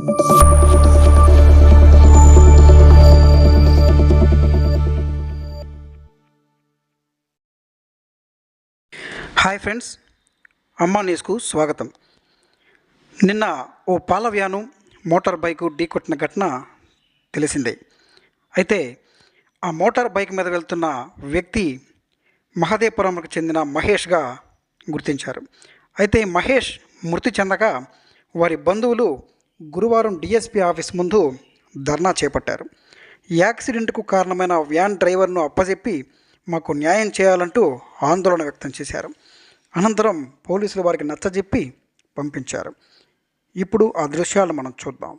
Hi friends అమ్మా న్యూస్కు స్వాగతం. నిన్న ఓ పాల వ్యాను మోటార్ బైకు ఢీకొట్టిన ఘటన తెలిసిందే. అయితే ఆ మోటార్ బైక్ మీద వెళ్తున్న వ్యక్తి మహదేపురంకు చెందిన మహేష్గా గుర్తించారు. అయితే మహేష్ మృతి చెందగా వారి బంధువులు గురువారం డిఎస్పీ ఆఫీస్ ముందు ధర్నా చేపట్టారు. యాక్సిడెంట్కు కారణమైన వ్యాన్ డ్రైవర్ను అప్పచెప్పి మాకు న్యాయం చేయాలంటూ ఆందోళన వ్యక్తం చేశారు. అనంతరం పోలీసులు వారికి నచ్చజెప్పి పంపించారు. ఇప్పుడు ఆ దృశ్యాలు మనం చూద్దాం.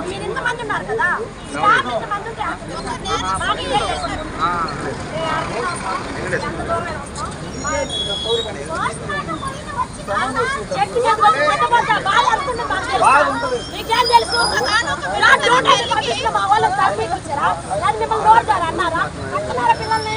మీరు ఇంతమంది ఉన్నారు కదా? స్టాఫ్ ఇంతమంది ఉంటే మాకు చేస్తారు. ఎంత తెలుసు. నా డ్యూటీ మా దాన్ని మిమ్మల్ని అన్నారా? పిల్లల్ని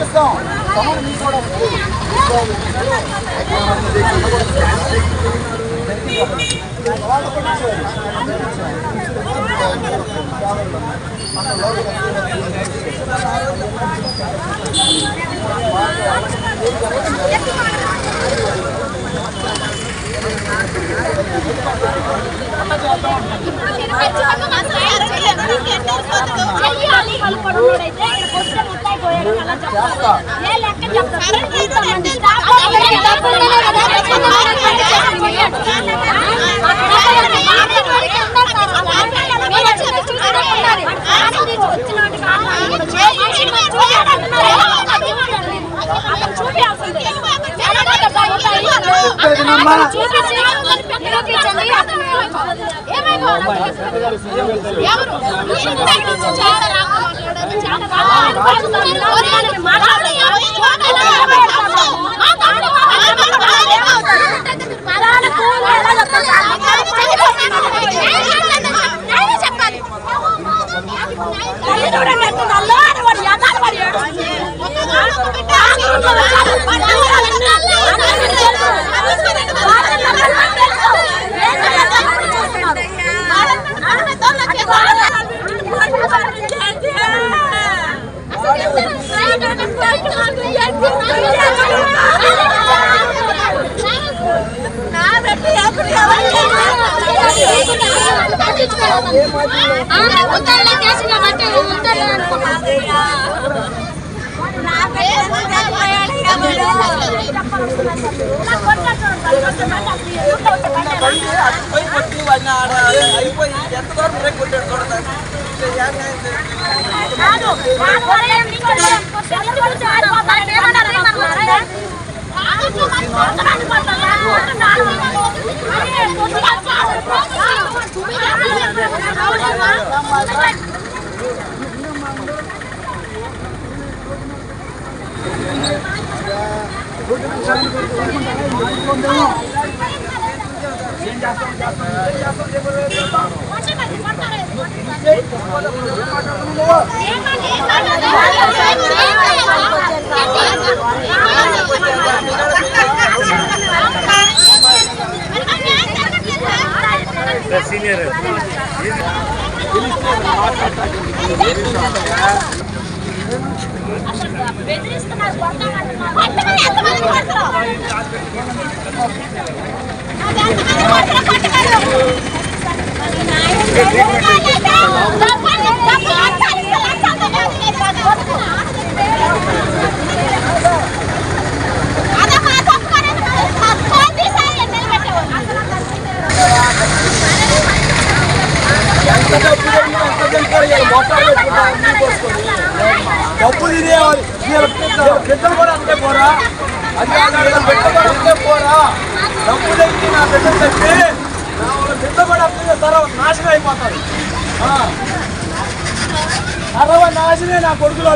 చట్టాన్ని మిమ్మల్ని పిలిపిస్తాం సమయం మీకు కూడా చెయ్యాలి చెప్పాలి బండి అటు పోయి కొట్టి వాడిని ఆడ అయిపోయి ఎంత దూరం బ్రేక్ కొట్టాడు చూడదా సీనియర్ బెదిరిస్తున్నారు జరిగినా ఎంతమంది కొడతారు డబ్బు తినేవాళ్ళు వీళ్ళ. కూడా అంతే పోరా. అంటే కాదు, కూడా అంతే పోరా. డబ్బు తెచ్చి నా బిడ్డ తెచ్చి నా వాళ్ళ బిడ్డ కూడా అంతే సర్వ నాశనం అయిపోతారు. తర్వాత నాశనే నా కొడుకుల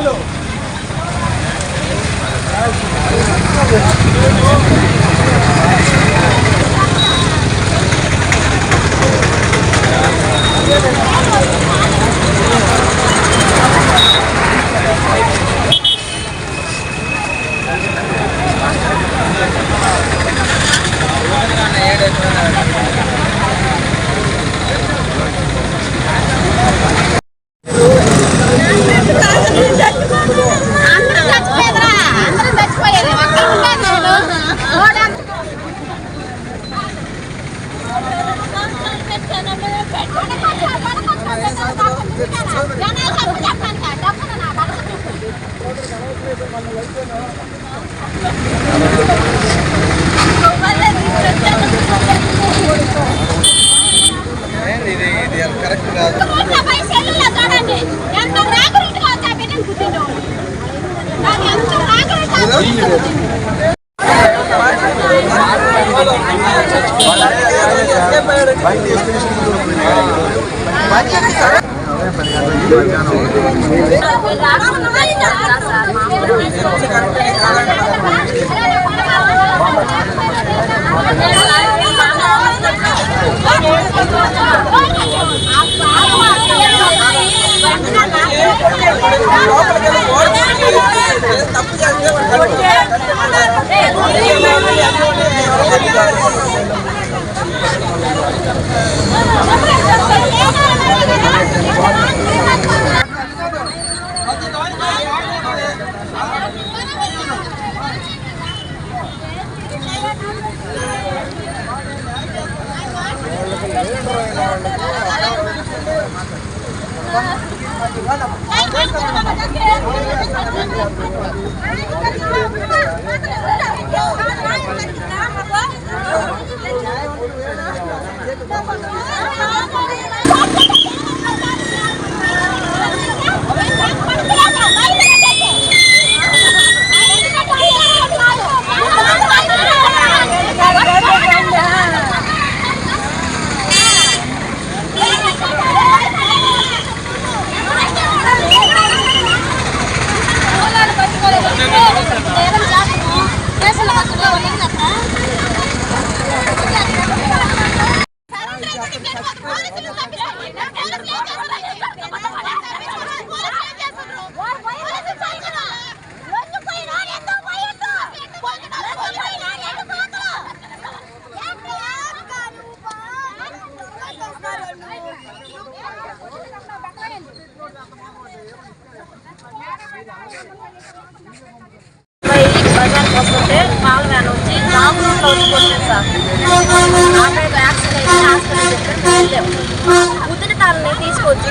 తప్పు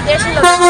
Deixa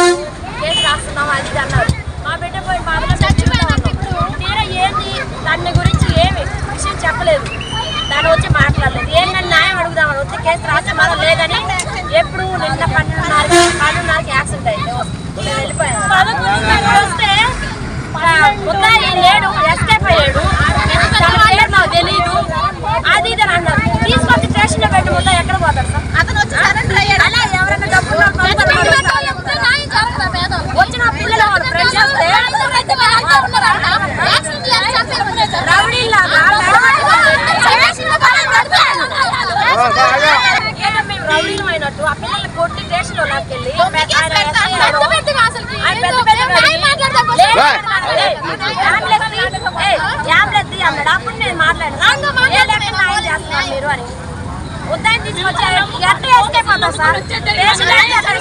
ఉదయం తీసుకొచ్చారు ఎట్లా ఎస్కేప్ అవుతా సార్ ఏం చేస్తారు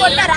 కొట్టారా